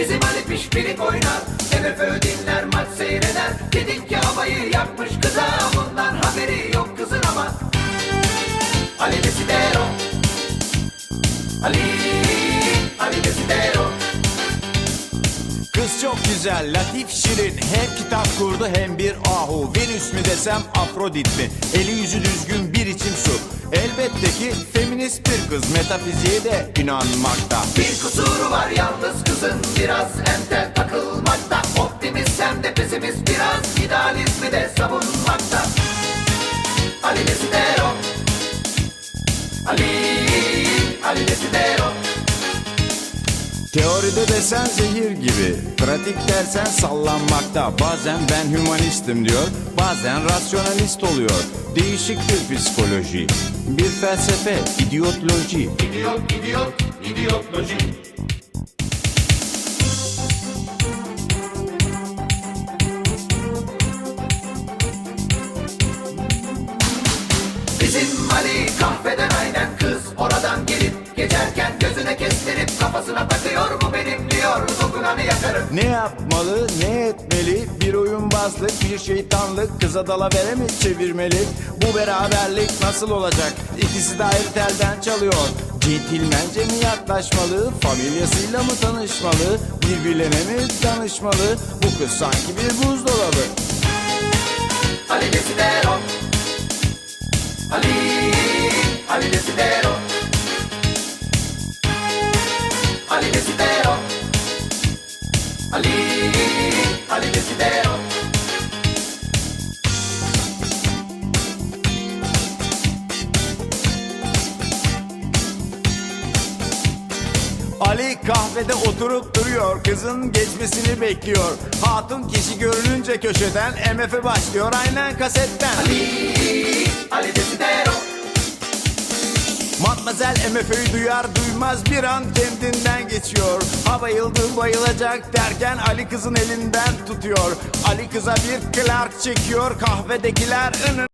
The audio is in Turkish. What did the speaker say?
Bizim Ali pişpirik oynar. MFÖ dinler maç seyreder. Dedik ki havayı yakmış kıza. Bundan haberi yok kızın ama. Ali Desidero Ali Ali Desidero Kız çok güzel, latif, şirin. Hem kitap kurdu hem bir ahu. Venüs mü desem Afrodit mi? Eli yüzü düzgün bir içim su. Elbette ki feminist bir kız. Metafiziğe de inanmakta. Bir kusuru var yalnız kızın Biraz entel takılmakta. Optimist hem de pesimist Biraz idealizmi de savunmakta. Ali Desidero. Ali Ali Desidero. Teoride desen zehir gibi Pratik dersen sallanmakta. Bazen ben hümanistim diyor Bazen rasyonalist oluyor. Değişik bir psikoloji Bir felsefe, idiotloji. İdiot, idiot, idiotloji Bizim Ali kahveden aynen kız Oradan gelip geçerken gözüne kestirip Kafasına takıyor bu benim diyor Dokunanı yakarım Ne yapmalı, ne etmeli? Bir oyunbazlık, bir şeytanlık Kıza dalavere mi çevirmeli? Bu beraberlik nasıl olacak? İkisi de ayrı telden çalıyor Centilmence mi yaklaşmalı? Familyasıyla mı tanışmalı? Birbirlerine mi danışmalı? Bu kız sanki bir buzdolabı Ali Desidero Ali Ali Desidero. Ali Desidero. Ali Ali Desidero. Ali kahvede oturup duruyor Kızın geçmesini bekliyor. Hatun kişi görününce köşeden MF başlıyor aynen kasetten. Ali Matmazel MF'yi duyar duymaz bir an kendinden geçiyor. Ha bayıldı bayılacak derken Ali kızın elinden tutuyor. Ali kıza bir Clark çekiyor kahvedekiler ının